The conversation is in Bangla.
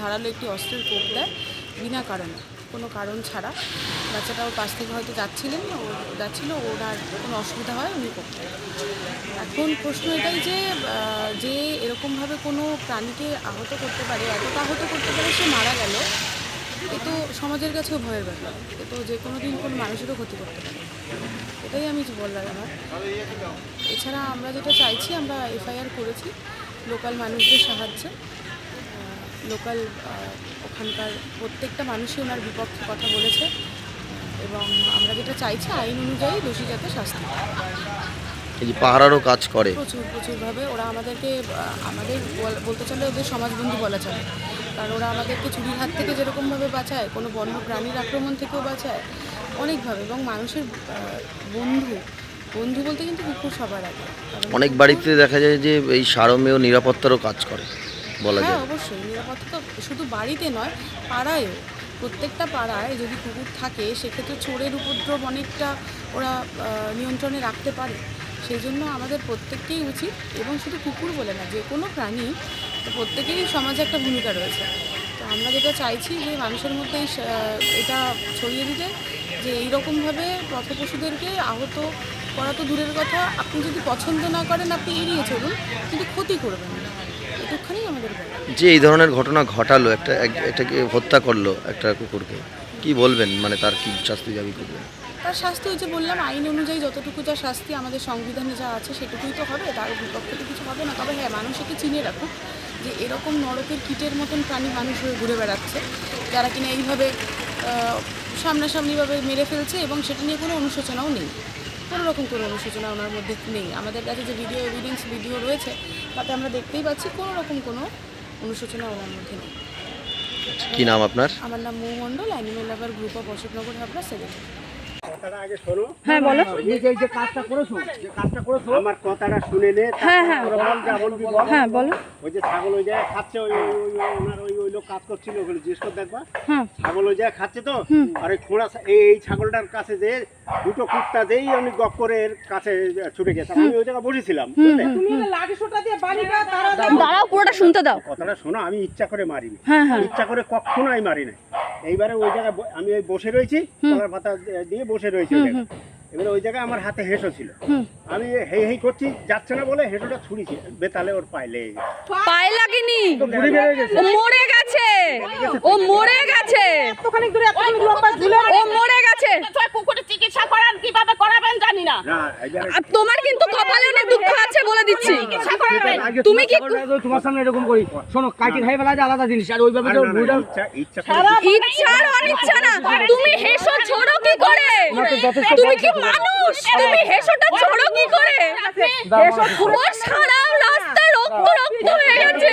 ধারালো একটি অস্ত্রের কোপ দেয় বিনা কারণে, কোনো কারণ ছাড়া। বাচ্চাটা ওর পাশ থেকে হয়তো যাচ্ছিলেন, ও যাচ্ছিল, ওর আর কোনো অসুবিধা হয় উনি কোপ দেয়। এখন প্রশ্ন এটাই যে যে এরকমভাবে কোনো প্রাণীকে আহত করতে পারে, এতটা আহত করতে পারে সে মারা গেল, এ তো সমাজের কাছেও ভয়ের ব্যাপার। এ তো যে কোনো দিন কোনো মানুষেরও ক্ষতি করতে পারে। এটাই আমি বললাম আমার। এছাড়া আমরা যেটা চাইছি, আমরা এফআইআর করেছি, লোকাল মানুষদের সাহায্যে। লোকাল ওখানকার প্রত্যেকটা মানুষই ওনার বিপক্ষে কথা বলেছে এবং আমরা যেটা চাইছি আইন অনুযায়ী দোষী যাতে শাস্তি এই যে পাহারারও কাজ করে। প্রচুর প্রচুরভাবে ওরা আমাদেরকে আমাদের বলতে চলে ওদের সমাজবন্ধু বলা চলে। কারণ ওরা আমাদেরকে চুরির হাত থেকে যেরকমভাবে বাঁচায় কোনো বন্য প্রাণীর আক্রমণ থেকেও বাঁচায় অনেকভাবে এবং মানুষের বন্ধু বন্ধু বলতে কিন্তু কুকুর সবার আগে। অনেক বাড়িতে দেখা যায় যে এই সারমেয় নিরাপত্তারও কাজ করে। বলা হ্যাঁ যায়। অবশ্যই নিরাপত্তা তো শুধু বাড়িতে নয় পাড়ায়ও। প্রত্যেকটা পাড়ায় যদি কুকুর থাকে সেক্ষেত্রে চোরের উপদ্রব অনেকটা ওরা নিয়ন্ত্রণে রাখতে পারে। সেই জন্য আমাদের প্রত্যেককেই উচিত এবং শুধু কুকুর বলে না যে কোনো প্রাণী প্রত্যেকেরই সমাজে একটা ভূমিকা রয়েছে। তো আমরা যেটা চাইছি যে মানুষের মধ্যে এটা ছড়িয়ে দিতে যে এইরকমভাবে পথপশুদেরকে আহত করা তো দূরের কথা। আপনি যদি পছন্দ না করেন আপনি এড়িয়ে চলুন কিন্তু ক্ষতি করবেন না। এটুকখানি আমাদের বলা। যে এই ধরনের ঘটনা ঘটালো একটা এক- এটাকে হত্যা করল একটা কুকুরকে কি বলবেন? মানে তার কি শাস্তি দাবি করবেন? তার শাস্তি ওই যে বললাম আইন অনুযায়ী যতটুকু যা শাস্তি আমাদের সংবিধানে যা আছে সেটুকুই তো হবে তার বিপক্ষে তো কিছু হবে না। তবে হ্যাঁ মানুষ একে চিনে রাখুক যে এরকম নরকের কীটের মতন প্রাণী মানুষ হয়ে ঘুরে বেড়াচ্ছে যারা কিনা এইভাবে সামনাসামনিভাবে মেরে ফেলছে এবং সেটা নিয়ে কোনো অনুশোচনাও নেই। কোনো রকম কোনো অনুশোচনা ওনার মধ্যে নেই। আমাদের কাছে যে ভিডিও এভিডেন্স ভিডিও রয়েছে তাতে আমরা দেখতেই পাচ্ছি কোনো রকম কোনো অনুশোচনা ওনার মধ্যে নেই। কি নাম আপনার? আমার নাম Mou Mondal animal lover group of Ashoknagar Habra secretary হ্যাঁ বলো। এই যে যে কাজটা করেছ যে কাজটা করেছ আমার কথাটা শুনে নে হ্যাঁ, হ্যাঁ। যা হ্যাঁ বলো। ওই যে ছাগল ওই জায়গায় খাচ্ছে ওই ওই- ওনার ওই লোক কাজ করছিল ওখানে জিজ্ঞেস করে দেখবা। হ্যাঁ। ছাগল ওই জায়গায় খাচ্ছে তো আর ওই খোঁড়া এই এই ছাগলটার কাছে যে দুটো কুত্তা যেই উনি গপ করে এর কাছে ছুটে গেছে আমি ওই জায়গায় বসেছিলাম দাঁড়াও পুরোটা শুনতে দাও। কথাটা শোনো আমি ইচ্ছা করে মারিনি। হ্যাঁ হ্যাঁ। ইচ্ছা করে কখনো আমি মারি নাই। এইবারে ওই জায়গায় আমি ওই বসে রয়েছি কলার পাতা দিয়ে বসে রয়েছি এবারে ওই জায়গায় আমার হাতে হেসো ছিল। আমি হেই হেই করছি যাচ্ছে না বলে হেসোটা ছুরিছি বেতালে ওর পায়ে লেগে গেছে। পায়ে লাগেনি? ঘুরে বেড়ে গেছে। মরে গেছে মরে গেছে এতখানি দূরে এতখানি লম্বা ঝুলে ও মরে গেছে। কুকুরের চিকিৎসা করান কীভাবে করাবেন জানি না। আর তোমার কিন্তু কপালে অনেক দুঃখ আছে বলে দিচ্ছি। তুমি কি তোমার সামনে এরকম করি। শোনো কাটি খাই ফেলা আলাদা জিনিস আর ওইভাবে তো বুড়া ইচ্ছা আর অনিচ্ছা না। তুমি হেসো ছোড়ো কি করে? তুমি কি মানুষ? তুমি হেসোটা ছোড়ো কি করে? হেসো পুরো সারা রাস্তা রক্ত রক্ত হয়ে গেছে।